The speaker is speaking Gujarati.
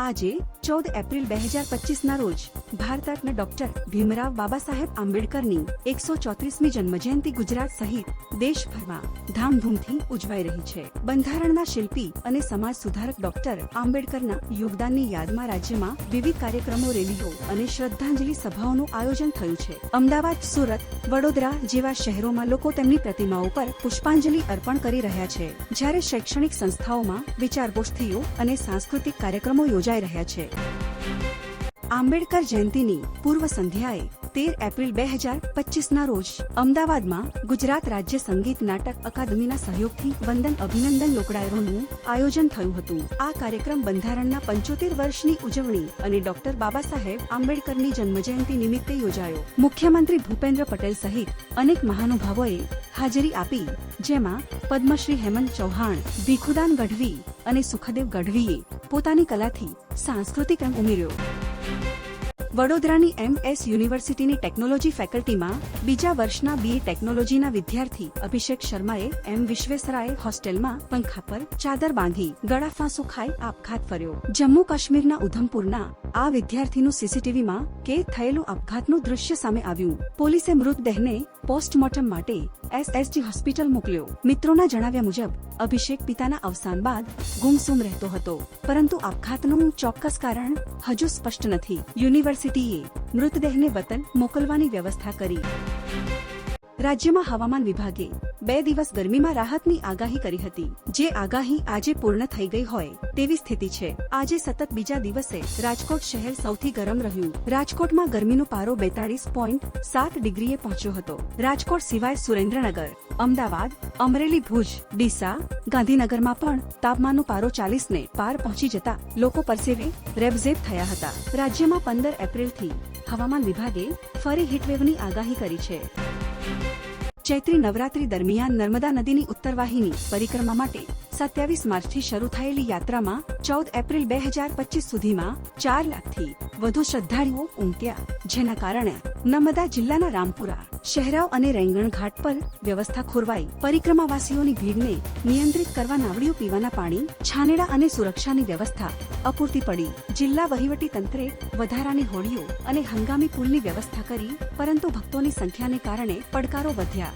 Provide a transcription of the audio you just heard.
આજે ચૌદ એપ્રિલ બે હજાર પચીસના રોજ ભારતરત્ન ડોક્ટર ભીમરાવ બાબા સાહેબ આંબેડકરની એકસો ચોત્રીસમી જન્મજયંતિ ગુજરાત સહિત દેશભરમાં ધામધૂમથી ઉજવાઈ રહી છે. બંધારણના શિલ્પી અને સમાજ સુધારક ડોક્ટર આંબેડકરના યોગદાનની યાદમાં રાજ્યમાં વિવિધ કાર્યક્રમો, રેલીઓ અને શ્રદ્ધાંજલિ સભાઓનું આયોજન થયું છે. અમદાવાદ, સુરત, વડોદરા જેવા શહેરોમાં લોકો તેમની પ્રતિમાઓ પર પુષ્પાંજલિ અર્પણ કરી રહ્યા છે. જ્યારે શૈક્ષણિક સંસ્થાઓમાં વિચારગોષ્ઠીઓ અને સાંસ્કૃતિક કાર્યક્રમો યોજાઈ રહ્યા છે. આંબેડકર જયંતિની પૂર્વ સંધ્યાએ તેર એપ્રિલ બે હજાર પચીસના રોજ અમદાવાદમાં ગુજરાત રાજ્ય સંગીત નાટક અકાદમીના સહયોગથી વંદન અભિનંદન લોકડાયરોનું આયોજન થયું હતું. આ કાર્યક્રમ બંધારણના પંચોતેર વર્ષની ઉજવણી અને ડોક્ટર બાબા સાહેબ આંબેડકરની જન્મજયંતિ નિમિત્તે યોજાયો. મુખ્યમંત્રી ભૂપેન્દ્ર પટેલ સહિત અનેક મહાનુભાવોએ હાજરી આપી, જેમાં પદ્મશ્રી હેમંત ચૌહાણ, ભીખુદાન ગઢવી અને સુખદેવ ગઢવીએ પોતાની કલાથી સાંસ્કૃતિક રંગ ઉમેર્યો. વડોદરાની એમ એસ યુનિવર્સિટીની ટેકનોલોજી ફેકલ્ટીમાં બીજા વર્ષના બીએ ટેકનોલોજીના વિદ્યાર્થી અભિષેક શર્માએ એમ વિશ્વેસરાય હોસ્ટેલમાં પંખા પર ચાદર બાંધી ગળા ફાંસો ખાઈ આપઘાત કર્યો. જમ્મુ કાશ્મીરના ઉધમપુરના આ વિદ્યાર્થીનું સીસીટીવીમાં કેદ થયેલું આપઘાતનું દૃશ્ય સામે આવ્યું. પોલીસે મૃતદેહને પોસ્ટમોર્ટમ માટે એસએસજી હોસ્પિટલ મોકલ્યો. મિત્રોના જણાવ્યા મુજબ, અભિષેક પિતાના અવસાન બાદ ગુમસુમ રહેતો હતો. પરંતુ આપઘાતનું ચોક્કસ કારણ હજુ સ્પષ્ટ નથી. યુનિવર્સિટીએ મૃતદેહને વતન મોકલવાની વ્યવસ્થા કરી. રાજ્યમાં હવામાન વિભાગે બે દિવસ ગરમીમાં રાહતની આગાહી કરી હતી. જે આગાહી આજે પૂર્ણ થઈ ગઈ હોય તેવી સ્થિતિ છે. આજે સતત બીજા દિવસે રાજકોટ શહેર સૌથી ગરમ રહ્યું. રાજકોટમાં ગરમીનો પારો બેતાળીસ પોઈન્ટ સાત ડિગ્રીએ પહોંચ્યો હતો. રાજકોટ સિવાય સુરેન્દ્રનગર, અમદાવાદ, અમરેલી, ભુજ, ડીસા, ગાંધીનગરમાં પણ તાપમાનનો પારો ચાલીસ ને પાર પહોંચી જતા લોકો પરસેવે રેબઝેબ થયા હતા. રાજ્યમાં પંદર એપ્રિલથી હવામાન વિભાગે ફરી હીટવેવની આગાહી કરી છે. ચૈત્રી નવરાત્રી દરમિયાન નર્મદા નદીની ઉત્તરવાહિની પરિક્રમા માટે સત્યાવીસ માર્ચથી શરૂ થયેલી યાત્રામાં ચૌદ એપ્રિલ બે હજાર પચીસ સુધીમાં ચાર લાખથી વધુ શ્રદ્ધાળુઓ ઉમટ્યા, જેના કારણે નર્મદા જિલ્લાના રામપુરા, શહેરાવ અને રેંગણ ઘાટ પર વ્યવસ્થા ખોરવાઈ, પરિક્રમાવાસીઓની ભીડને નિયંત્રિત કરવા નાવડીઓ પીવાના પાણી, છાનેડા અને સુરક્ષાની વ્યવસ્થા અપૂરતી પડી. જિલ્લા વહીવટી તંત્રે વધારાની હોડીઓ અને હંગામી પુલની વ્યવસ્થા કરી, પરંતુ ભક્તોની સંખ્યાને કારણે પડકારો વધ્યા.